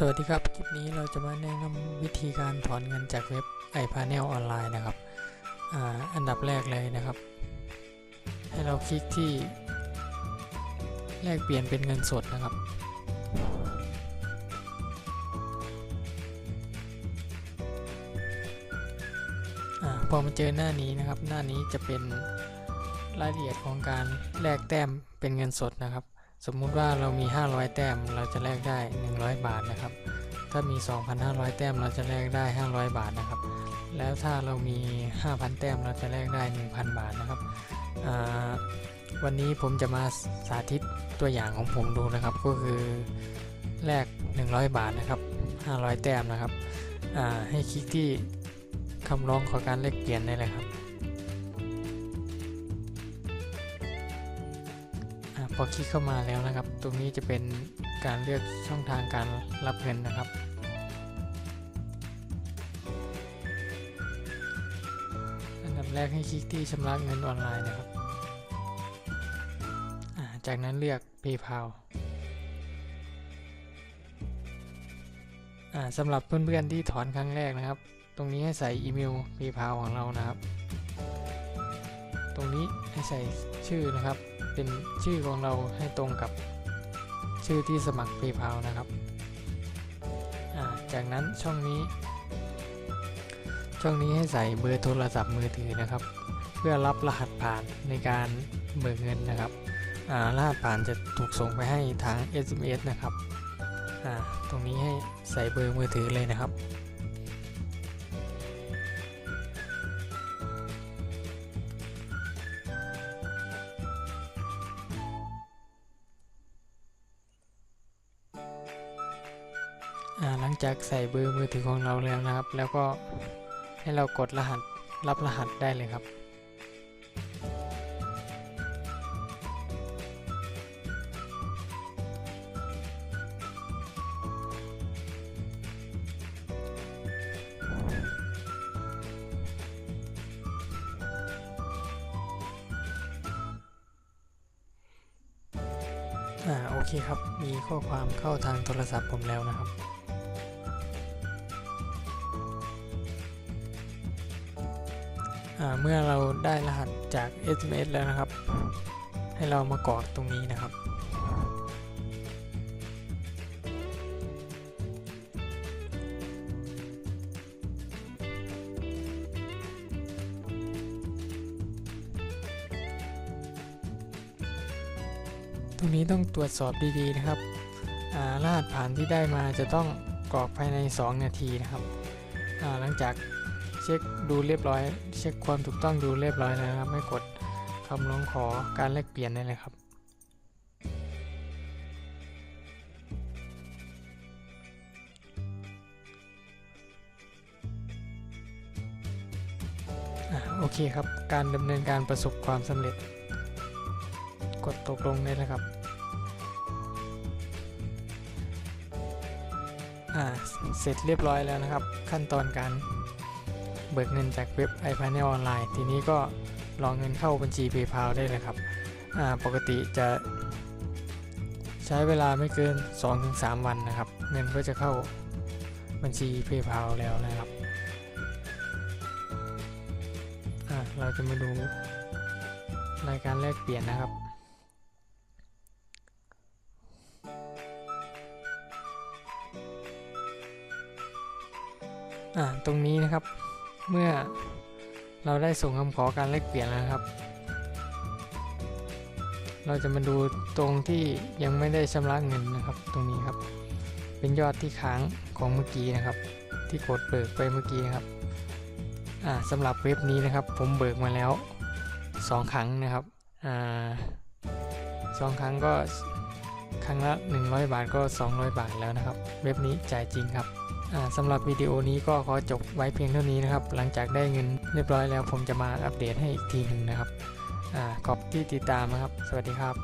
สวัสดีครับ คลิปนี้เราจะมาแนะนำวิธีการถอนเงินจากเว็บไอพาเนลออนไลน์นะครับออันดับแรกเลยนะครับ ให้เราคลิกที่ แลกเปลี่ยนเป็นเงินสดนะครับอพอมาเจอหน้านี้นะครับ หน้านี้จะเป็นรายละเอียดของการแลกแต้มเป็นเงินสดนะครับ สมมุติว่าเรามี 500 แต้มเราจะแลกได้ 100 บาทนะครับ ถ้ามี 2,500 แต้มเราจะแลกได้ 500 บาทนะครับ แล้วถ้าเรามี 5,000 แต้มเราจะแลกได้ 1,000 บาทนะครับวันนี้ผมจะมาสาธิตตัวอย่างของผมดูนะครับ ก็คือแลก 100 บาทนะครับ 500 แต้มนะครับให้คลิกที่คำร้องขอการแลกเปลี่ยนได้เลยครับ พอคลิกเข้ามาแล้วนะครับ ตรงนี้จะเป็นการเลือกช่องทางการรับเงินนะครับ อันดับแรกให้คลิกที่ชำระเงินออนไลน์นะครับาจากนั้นเลือก PayPal อ่าสำหรับเพื่อนๆที่ถอนครั้งแรกนะครับ ตรงนี้ให้ใส่อีเมล PayPal ของเรานะครับ ตรงนี้ให้ใส่ชื่อนะครับ เป็นชื่อของเราให้ตรงกับชื่อที่สมัคร PayPal นะครับาจากนั้นช่องนี้ ช่องนี้ให้ใส่เบอร์โทรศัพท์มือถือนะครับ เพื่อรับรหัสผ่านในการเบิกเงินนะครับรหัสผ่านจะถูกส่งไปให้ทาง SMS นะครับตรงนี้ให้ใส่เบอร์มือถือเลยนะครับ หลังจากใส่เบอร์มือถือของเราแล้วนะครับ แล้วก็ให้เรากดรหัสรับรหัสได้เลยครับ อ่าโอเคครับ มีข้อความเข้าทางโทรศัพท์ผมแล้วนะครับ เมื่อเราได้รหัสจาก SMS แล้วนะครับ ให้เรามากรอกตรงนี้นะครับ ตรงนี้ต้องตรวจสอบดีๆนะครับรหัสผ่านที่ได้มาจะต้องกรอกภายใน 2 นาทีนะครับหลังจาก เช็คดูเรียบร้อย เช็คความถูกต้องดูเรียบร้อยแล้วนะครับ ไม่กดคำร้องขอการแลกเปลี่ยนได้เลยครับอโอเคครับ การดำเนินการประสบความสำเร็จ กดตกลงได้แล้วครับอ่าเสร็จเรียบร้อยแล้วนะครับ ขั้นตอนการ เบิกเงินจากเว็บ iPanel ออนไลน์ทีนี้ก็รอเงินเข้าบัญชี PayPal ได้เลยครับปกติจะใช้เวลาไม่เกิน 2-3 วันนะครับ เงินก็จะเข้าบัญชี PayPal แล้วนะครับเราจะมาดูรายการแลกเปลี่ยนนะครับ ตรงนี้นะครับ เมื่อเราได้ส่งคำขอการแลกเปลี่ยนแล้วครับ เราจะมาดูตรงที่ยังไม่ได้ชำระเงินนะครับ ตรงนี้ครับ เป็นยอดที่ค้างของเมื่อกี้นะครับ ที่กดเบิกไปเมื่อกี้นะครับอ่าสำหรับเว็บนี้นะครับ ผมเบิกมาแล้ว 2 ครั้งนะครับอ่าสองครั้งก็ครั้งละ 100 บาทก็ 200 บาทแล้วนะครับ เว็บนี้จ่ายจริงครับ สำหรับวิดีโอนี้ก็ขอจบไว้เพียงเท่านี้นะครับ หลังจากได้เงินเรียบร้อยแล้วผมจะมาอัปเดตให้อีกทีหนึ่งนะครับอขอบที่ติดตามนะครับ สวัสดีครับ